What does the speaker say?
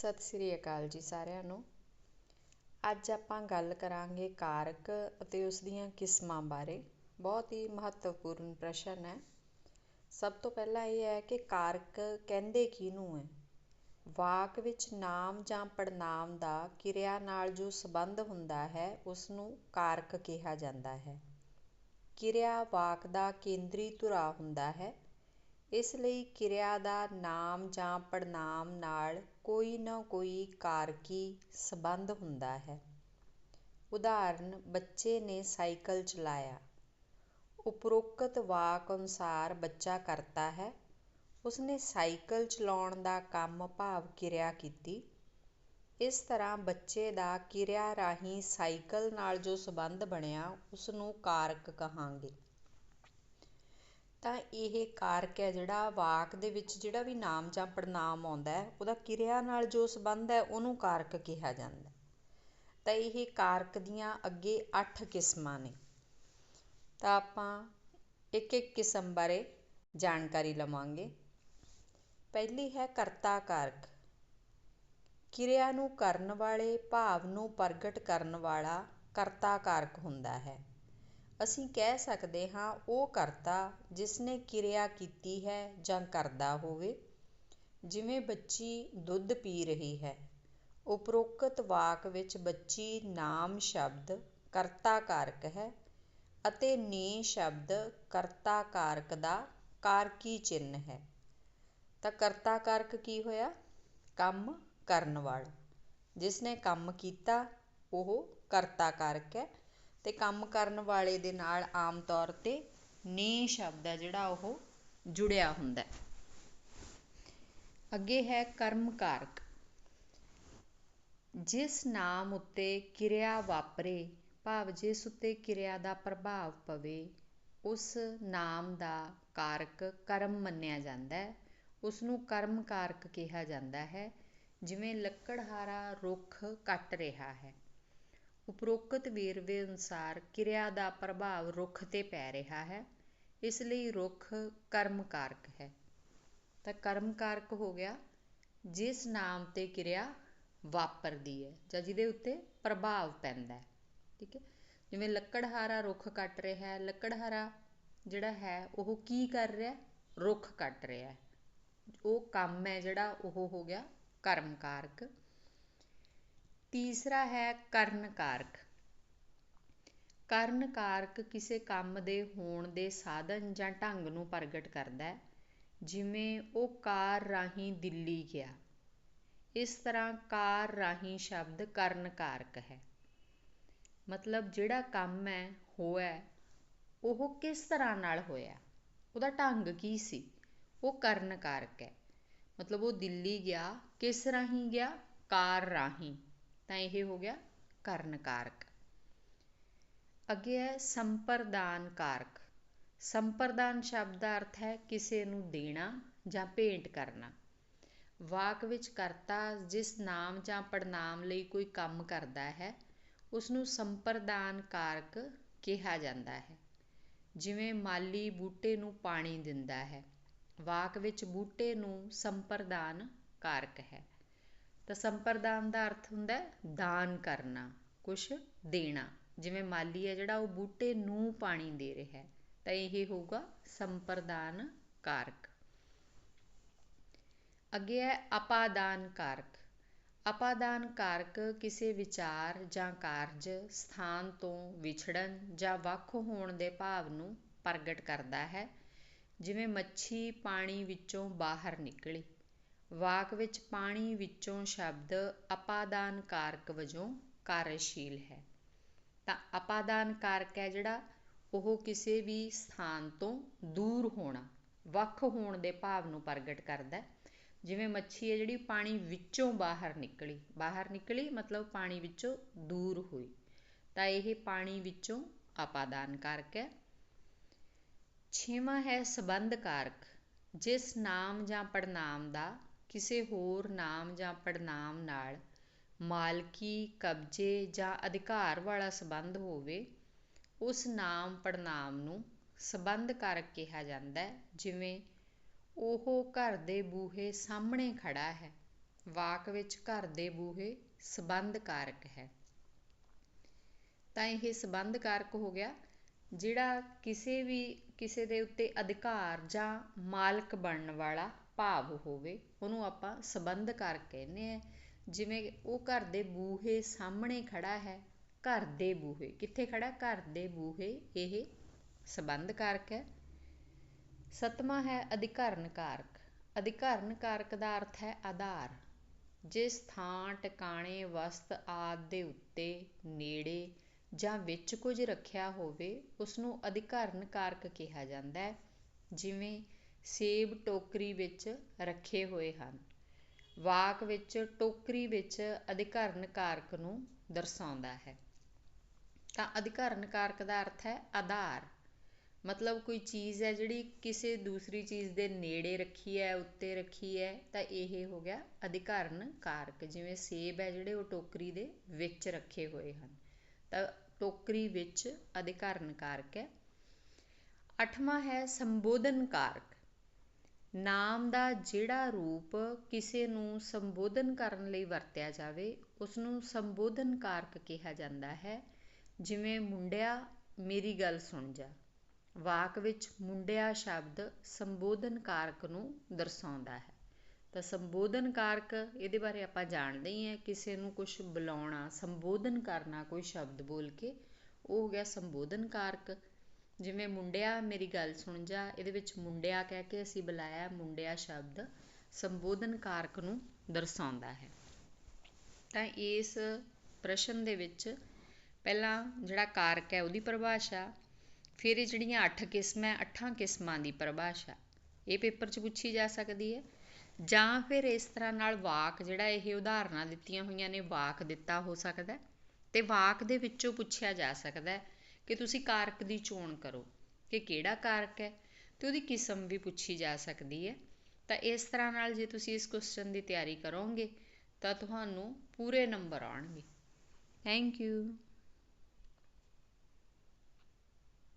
ਸਤਿ ਸ੍ਰੀ ਅਕਾਲ ਜੀ ਸਾਰਿਆਂ ਨੂੰ। ਅੱਜ ਆਪਾਂ ਗੱਲ ਕਰਾਂਗੇ ਕਾਰਕ ਅਤੇ ਉਸ ਦੀਆਂ ਕਿਸਮਾਂ ਬਾਰੇ। ਬਹੁਤ ਹੀ ਮਹੱਤਵਪੂਰਨ ਪ੍ਰਸ਼ਨ ਹੈ। ਸਭ ਤੋਂ ਪਹਿਲਾਂ ਇਹ ਹੈ ਕਿ ਕਾਰਕ ਕਹਿੰਦੇ ਕਿਹਨੂੰ ਹੈ? ਵਾਕ ਵਿੱਚ ਨਾਮ ਜਾਂ ਪੜਨਾਮ ਦਾ ਕਿਰਿਆ ਨਾਲ ਜੋ ਸੰਬੰਧ ਹੁੰਦਾ ਹੈ ਉਸ ਨੂੰ ਕਾਰਕ ਕਿਹਾ ਜਾਂਦਾ ਹੈ। ਕਿਰਿਆ ਵਾਕ ਦਾ ਕੇਂਦਰੀ ਧੁਰਾ ਹੁੰਦਾ ਹੈ। ਇਸ ਲਈ ਕਿਰਿਆ ਦਾ ਨਾਮ ਜਾਂ ਪੜਨਾਮ ਨਾਲ ਕੋਈ ਨਾ ਕੋਈ ਕਾਰਕੀ ਸੰਬੰਧ ਹੁੰਦਾ ਹੈ। ਉਦਾਹਰਨ, ਬੱਚੇ ਨੇ ਸਾਈਕਲ ਚਲਾਇਆ। ਉਪਰੋਕਤ ਵਾਕ ਅਨੁਸਾਰ ਬੱਚਾ ਕਰਤਾ ਹੈ। ਉਸਨੇ ਸਾਈਕਲ ਚਲਾਉਣ ਦਾ ਕੰਮ ਭਾਵ ਕਿਰਿਆ ਕੀਤੀ। ਇਸ ਤਰ੍ਹਾਂ ਬੱਚੇ ਦਾ ਕਿਰਿਆ ਰਾਹੀਂ ਸਾਈਕਲ ਨਾਲ ਜੋ ਸੰਬੰਧ ਬਣਿਆ ਉਸ ਨੂੰ ਕਾਰਕ ਕਹਾਂਗੇ। ਤਾਂ ਇਹ ਕਾਰਕ ਹੈ ਜਿਹੜਾ ਵਾਕ ਦੇ ਵਿੱਚ ਜਿਹੜਾ ਵੀ ਨਾਮ ਜਾਂ ਪੜਨਾਮ ਆਉਂਦਾ ਉਹਦਾ ਕਿਰਿਆ ਨਾਲ ਜੋ ਸੰਬੰਧ ਹੈ, ਉਹਨੂੰ ਕਾਰਕ ਕਿਹਾ ਜਾਂਦਾ ਤਾਂ ਇਹ ਕਾਰਕ ਦੀਆਂ ਅੱਗੇ ਅੱਠ ਕਿਸਮਾਂ ਨੇ। ਤਾਂ ਆਪਾਂ ਇੱਕ ਇੱਕ ਕਿਸਮ ਬਾਰੇ ਜਾਣਕਾਰੀ ਲਵਾਂਗੇ। ਪਹਿਲੀ ਹੈ ਕਰਤਾ ਕਾਰਕ। ਕਿਰਿਆ ਨੂੰ ਕਰਨ ਵਾਲੇ, ਭਾਵ ਨੂੰ ਪ੍ਰਗਟ ਕਰਨ ਵਾਲਾ ਕਰਤਾ ਕਾਰਕ ਹੁੰਦਾ ਹੈ। ਅਸੀਂ ਕਹਿ ਸਕਦੇ ਹਾਂ, ਉਹ ਕਰਤਾ ਜਿਸ ਨੇ ਕਿਰਿਆ ਕੀਤੀ ਹੈ ਜਾਂ ਕਰਦਾ ਹੋਵੇ। ਜਿਵੇਂ ਬੱਚੀ ਦੁੱਧ ਪੀ ਰਹੀ ਹੈ, ਉਪਰੋਕਤ ਵਾਕ ਵਿੱਚ ਬੱਚੀ ਨਾਮ ਸ਼ਬਦ ਕਰਤਾ ਕਾਰਕ ਹੈ ਅਤੇ ਨੇ ਸ਼ਬਦ ਕਰਤਾ ਕਾਰਕ ਦਾ ਕਾਰਕੀ ਚਿੰਨ੍ਹ ਹੈ। ਤਾਂ ਕਰਤਾ ਕਾਰਕ ਕੀ ਹੋਇਆ? ਕੰਮ ਕਰਨ ਵਾਲਾ। ਜਿਸ ਨੇ ਕੰਮ ਕੀਤਾ, ਉਹ ਕਰਤਾ ਕਾਰਕ ਹੈ। ਤੇ ਕੰਮ ਕਰਨ ਵਾਲੇ ਦੇ ਨਾਲ ਆਮ ਤੌਰ 'ਤੇ ਨੇ ਸ਼ਬਦ ਹੈ ਜਿਹੜਾ ਉਹ ਜੁੜਿਆ ਹੁੰਦਾ ਅੱਗੇ ਹੈ ਕਰਮ ਕਾਰਕ ਜਿਸ ਨਾਮ ਉੱਤੇ ਕਿਰਿਆ ਵਾਪਰੇ, ਭਾਵ ਜਿਸ ਉੱਤੇ ਕਿਰਿਆ ਦਾ ਪ੍ਰਭਾਵ ਪਵੇ, ਉਸ ਨਾਮ ਦਾ ਕਾਰਕ ਕਰਮ ਮੰਨਿਆ ਜਾਂਦਾ ਹੈ। ਉਸ ਨੂੰ ਕਰਮ ਕਾਰਕ ਕਿਹਾ ਜਾਂਦਾ ਹੈ, ਜਿਵੇਂ ਲੱਕੜਹਾਰਾ ਰੁੱਖ ਕੱਟ ਰਿਹਾ ਹੈ। ਉਪਰੋਕਤ ਵੇਰਵੇ ਅਨੁਸਾਰ ਕਿਰਿਆ ਦਾ ਪ੍ਰਭਾਵ ਰੁੱਖ 'ਤੇ ਪੈ ਰਿਹਾ ਹੈ, ਇਸ ਲਈ ਰੁੱਖ ਕਰਮ ਕਾਰਕ ਹੈ। ਤਾਂ ਕਰਮ ਕਾਰਕ ਹੋ ਗਿਆ, ਜਿਸ ਨਾਮ 'ਤੇ ਕਿਰਿਆ ਵਾਪਰਦੀ ਹੈ, ਜਾਂ ਜਿਹਦੇ ਉੱਤੇ ਪ੍ਰਭਾਵ ਪੈਂਦਾ ਹੈ, ਠੀਕ ਹੈ? ਜਿਵੇਂ ਲੱਕੜਹਾਰਾ ਰੁੱਖ ਕੱਟ ਰਿਹਾ ਹੈ, ਲੱਕੜਹਾਰਾ ਜਿਹੜਾ ਹੈ, ਉਹ ਕੀ ਕਰ ਰਿਹਾ ਰੁੱਖ ਕੱਟ ਰਿਹਾ ਉਹ ਕੰਮ ਹੈ ਜਿਹੜਾ, ਉਹ ਹੋ ਗਿਆ ਕਰਮ ਕਾਰਕ ਤੀਸਰਾ ਹੈ ਕਰਨ ਕਾਰਕ ਕਰਨ ਕਾਰਕ ਕਿਸੇ ਕੰਮ ਦੇ ਹੋਣ ਦੇ ਸਾਧਨ ਜਾਂ ਢੰਗ ਨੂੰ ਪ੍ਰਗਟ ਕਰਦਾ ਹੈ, ਜਿਵੇਂ ਉਹ ਕਾਰ ਰਾਹੀਂ ਦਿੱਲੀ ਗਿਆ। ਇਸ ਤਰ੍ਹਾਂ ਕਾਰ ਰਾਹੀਂ ਸ਼ਬਦ ਕਰਨ ਕਾਰਕ ਹੈ। ਮਤਲਬ ਜਿਹੜਾ ਕੰਮ ਹੈ, ਹੋਇਆ ਉਹ ਕਿਸ ਤਰ੍ਹਾਂ ਨਾਲ ਹੋਇਆ? ਉਹਦਾ ਢੰਗ ਕੀ ਸੀ? ਉਹ ਕਰਨ ਕਾਰਕ ਹੈ। ਮਤਲਬ ਉਹ ਦਿੱਲੀ ਗਿਆ, ਕਿਸ ਰਾਹੀਂ ਗਿਆ? ਕਾਰ ਰਾਹੀਂ। ਤਾਂ ਇਹ ਹੋ ਗਿਆ ਕਰਨ ਕਾਰਕ। ਅੱਗੇ ਹੈ ਸੰਪਰਦਾਨ ਕਾਰਕ। ਸੰਪਰਦਾਨ ਸ਼ਬਦ ਦਾ ਅਰਥ ਹੈ ਕਿਸੇ ਨੂੰ ਦੇਣਾ ਜਾਂ ਭੇਂਟ ਕਰਨਾ। ਵਾਕ ਵਿੱਚ ਕਰਤਾ ਜਿਸ ਨਾਮ ਜਾਂ ਪੜਨਾਮ ਲਈ ਕੋਈ ਕੰਮ ਕਰਦਾ ਹੈ ਉਸ ਨੂੰ ਸੰਪਰਦਾਨ ਕਾਰਕ ਕਿਹਾ ਜਾਂਦਾ ਹੈ। ਜਿਵੇਂ ਮਾਲੀ ਬੂਟੇ ਨੂੰ ਪਾਣੀ ਦਿੰਦਾ ਹੈ, ਵਾਕ ਵਿੱਚ ਬੂਟੇ ਨੂੰ ਸੰਪਰਦਾਨ ਕਾਰਕ ਹੈ। ਤਾਂ ਸੰਪਰਦਾਨ ਦਾ ਅਰਥ ਹੁੰਦਾ ਦਾਨ ਕਰਨਾ, ਕੁਛ ਦੇਣਾ। ਜਿਵੇਂ ਮਾਲੀ ਹੈ ਜਿਹੜਾ ਉਹ ਬੂਟੇ ਨੂੰ ਪਾਣੀ ਦੇ ਰਿਹਾ ਤਾਂ ਇਹ ਹੋਊਗਾ ਸੰਪਰਦਾਨ ਕਾਰਕ। ਅੱਗੇ ਹੈ ਅਪਾਦਾਨ ਕਾਰਕ। ਅਪਾਦਾਨ ਕਾਰਕ ਕਿਸੇ ਵਿਚਾਰ ਜਾਂ ਕਾਰਜ, ਸਥਾਨ ਤੋਂ ਵਿਛੜਨ ਜਾਂ ਵੱਖ ਹੋਣ ਦੇ ਭਾਵ ਨੂੰ ਪ੍ਰਗਟ ਕਰਦਾ ਹੈ। ਜਿਵੇਂ ਮੱਛੀ ਪਾਣੀ ਵਿੱਚੋਂ ਬਾਹਰ ਨਿਕਲੀ। ਵਾਕ ਵਿੱਚ ਪਾਣੀ ਵਿੱਚੋਂ ਸ਼ਬਦ ਅਪਾਦਾਨ ਕਾਰਕ ਵਜੋਂ ਕਾਰਜਸ਼ੀਲ ਹੈ। ਤਾਂ ਅਪਾਦਾਨ ਕਾਰਕ ਹੈ ਜਿਹੜਾ ਉਹ ਕਿਸੇ ਵੀ ਸਥਾਨ ਤੋਂ ਦੂਰ ਹੋਣਾ, ਵੱਖ ਹੋਣ ਦੇ ਭਾਵ ਨੂੰ ਪ੍ਰਗਟ ਕਰਦਾ ਜਿਵੇਂ ਮੱਛੀ ਹੈ ਜਿਹੜੀ ਪਾਣੀ ਵਿੱਚੋਂ ਬਾਹਰ ਨਿਕਲੀ ਬਾਹਰ ਨਿਕਲੀ ਮਤਲਬ ਪਾਣੀ ਵਿੱਚੋਂ ਦੂਰ ਹੋਈ। ਤਾਂ ਇਹ ਪਾਣੀ ਵਿੱਚੋਂ ਅਪਾਦਾਨ ਕਾਰਕ ਹੈ। ਛੇਵਾਂ ਹੈ ਸਬੰਧ ਕਾਰਕ ਜਿਸ ਨਾਮ ਜਾਂ ਪੜਨਾਮ ਦਾ ਕਿਸੇ ਹੋਰ ਨਾਮ ਜਾਂ ਪੜਨਾਮ ਨਾਲ ਮਾਲਕੀ, ਕਬਜ਼ੇ ਜਾਂ ਅਧਿਕਾਰ ਵਾਲਾ ਸੰਬੰਧ ਹੋਵੇ, ਉਸ ਨਾਮ ਪੜਨਾਮ ਨੂੰ ਸੰਬੰਧ ਕਾਰਕ ਕਿਹਾ ਜਾਂਦਾ ਹੈ, ਜਿਵੇਂ ਉਹ ਘਰ ਦੇ ਬੂਹੇ ਸਾਹਮਣੇ ਖੜਾ ਹੈ, ਵਾਕ ਵਿੱਚ ਘਰ ਦੇ ਬੂਹੇ ਸੰਬੰਧ ਕਾਰਕ ਹੈ। ਤਾਂ ਇਹ ਸੰਬੰਧ ਕਾਰਕ ਹੋ ਗਿਆ, ਜਿਹੜਾ ਕਿਸੇ ਵੀ, ਕਿਸੇ ਦੇ ਉੱਤੇ ਅਧਿਕਾਰ ਜਾਂ ਮਾਲਕ ਬਣਨ ਵਾਲਾ ਭਾਵ ਹੋਵੇ, ਉਹਨੂੰ ਆਪਾਂ ਸਬੰਧ ਕਾਰਕ ਕਹਿੰਦੇ ਆ। ਜਿਵੇਂ ਉਹ ਘਰ ਦੇ ਬੂਹੇ ਸਾਹਮਣੇ ਖੜਾ ਹੈ, ਘਰ ਦੇ ਬੂਹੇ। ਕਿੱਥੇ ਖੜਾ? ਘਰ ਦੇ ਬੂਹੇ, ਇਹ ਸਬੰਧ ਕਾਰਕ ਹੈ। ਸਤਵਾਂ ਹੈ ਅਧਿਕਰਨ ਕਾਰਕ ਅਧਿਕਰਨ ਕਾਰਕ ਦਾ ਅਰਥ ਹੈ ਆਧਾਰ। ਜਿਸ ਥਾਂ ਟਿਕਾਣੇ, ਵਸਤ ਆਦਿ ਦੇ ਉੱਤੇ ਨੇੜੇ ਜਾਂ ਵਿੱਚ ਕੁਝ ਰੱਖਿਆ ਹੋਵੇ ਉਸ ਨੂੰ ਅਧਿਕਰਨ ਕਾਰਕ ਕਿਹਾ ਜਾਂਦਾ ਹੈ। ਜਿਵੇਂ ਸੇਬ ਟੋਕਰੀ ਵਿੱਚ ਰੱਖੇ ਹੋਏ ਹਨ। ਵਾਕ ਵਿੱਚ ਟੋਕਰੀ ਵਿੱਚ ਅਧਿਕਰਨ ਕਾਰਕ ਨੂੰ ਦਰਸਾਉਂਦਾ ਹੈ। ਤਾਂ ਅਧਿਕਰਨ ਕਾਰਕ ਦਾ ਅਰਥ ਹੈ ਆਧਾਰ। ਮਤਲਬ ਕੋਈ ਚੀਜ਼ ਹੈ ਜਿਹੜੀ ਕਿਸੇ ਦੂਸਰੀ ਚੀਜ਼ ਦੇ ਨੇੜੇ ਰੱਖੀ ਹੈ, ਉੱਤੇ ਰੱਖੀ ਹੈ, ਤਾਂ ਇਹ ਹੋ ਗਿਆ ਅਧਿਕਰਨ ਕਾਰਕ ਜਿਵੇਂ ਸੇਬ ਹੈ ਜਿਹੜੇ ਉਹ ਟੋਕਰੀ ਦੇ ਵਿੱਚ ਰੱਖੇ ਹੋਏ ਹਨ। ਤਾਂ ਟੋਕਰੀ ਵਿੱਚ ਅਧਿਕਰਨ ਕਾਰਕ ਹੈ। ਅੱਠਵਾਂ ਹੈ ਸੰਬੋਧਨ ਕਾਰਕ ਨਾਮ ਦਾ ਜਿਹੜਾ ਰੂਪ ਕਿਸੇ ਨੂੰ ਸੰਬੋਧਨ ਕਰਨ ਲਈ ਵਰਤਿਆ ਜਾਵੇ ਉਸ ਨੂੰ ਸੰਬੋਧਨ ਕਾਰਕ ਕਿਹਾ ਜਾਂਦਾ ਹੈ। ਜਿਵੇਂ ਮੁੰਡਿਆ, ਮੇਰੀ ਗੱਲ ਸੁਣ ਜਾ। ਵਾਕ ਵਿੱਚ ਮੁੰਡਿਆ ਸ਼ਬਦ ਸੰਬੋਧਨ ਕਾਰਕ ਨੂੰ ਦਰਸਾਉਂਦਾ ਹੈ। ਤਾਂ ਸੰਬੋਧਨ ਕਾਰਕ ਇਹਦੇ ਬਾਰੇ ਆਪਾਂ ਜਾਣਦੇ ਹੀ ਹਾਂ, ਕਿਸੇ ਨੂੰ ਕੁਝ ਬੁਲਾਉਣਾ, ਸੰਬੋਧਨ ਕਰਨਾ, ਕੋਈ ਸ਼ਬਦ ਬੋਲ ਕੇ, ਉਹ ਹੋ ਗਿਆ ਸੰਬੋਧਨ ਕਾਰਕ ਜਿਵੇਂ ਮੁੰਡਿਆਂ, ਮੇਰੀ ਗੱਲ ਸੁਣ ਜਾ। ਇਹਦੇ ਵਿੱਚ ਮੁੰਡਿਆ ਕਹਿ ਕੇ ਅਸੀਂ ਬੁਲਾਇਆ, ਮੁੰਡਿਆ ਸ਼ਬਦ ਸੰਬੋਧਨ ਕਾਰਕ ਨੂੰ ਦਰਸਾਉਂਦਾ ਹੈ। ਤਾਂ ਇਸ ਪ੍ਰਸ਼ਨ ਦੇ ਵਿੱਚ ਪਹਿਲਾਂ ਜਿਹੜਾ ਕਾਰਕ ਹੈ ਉਹਦੀ ਪਰਿਭਾਸ਼ਾ, ਫਿਰ ਇਹ ਜਿਹੜੀਆਂ ਅੱਠ ਕਿਸਮਾਂ ਅੱਠਾਂ ਕਿਸਮਾਂ ਦੀ ਪਰਿਭਾਸ਼ਾ, ਇਹ ਪੇਪਰ 'ਚ ਪੁੱਛੀ ਜਾ ਸਕਦੀ ਹੈ। ਜਾਂ ਫਿਰ ਇਸ ਤਰ੍ਹਾਂ ਨਾਲ ਵਾਕ ਜਿਹੜਾ ਇਹ ਉਦਾਹਰਨਾਂ ਦਿੱਤੀਆਂ ਹੋਈਆਂ ਨੇ, ਵਾਕ ਦਿੱਤਾ ਹੋ ਸਕਦਾ ਤੇ ਵਾਕ ਦੇ ਵਿੱਚੋਂ ਪੁੱਛਿਆ ਜਾ ਸਕਦਾ ਕਿ ਤੁਸੀਂ ਕਾਰਕ ਦੀ ਚੋਣ ਕਰੋ ਕਿ ਕਿਹੜਾ ਕਾਰਕ ਹੈ ਤੇ ਉਹਦੀ ਕਿਸਮ ਵੀ ਪੁੱਛੀ ਜਾ ਸਕਦੀ ਹੈ। ਤਾਂ ਇਸ ਤਰ੍ਹਾਂ ਨਾਲ ਜੇ ਤੁਸੀਂ ਇਸ ਕੁਐਸਚਨ ਦੀ ਤਿਆਰੀ ਕਰੋਗੇ ਤਾਂ ਤੁਹਾਨੂੰ ਪੂਰੇ ਨੰਬਰ ਆਉਣਗੇ। Thank you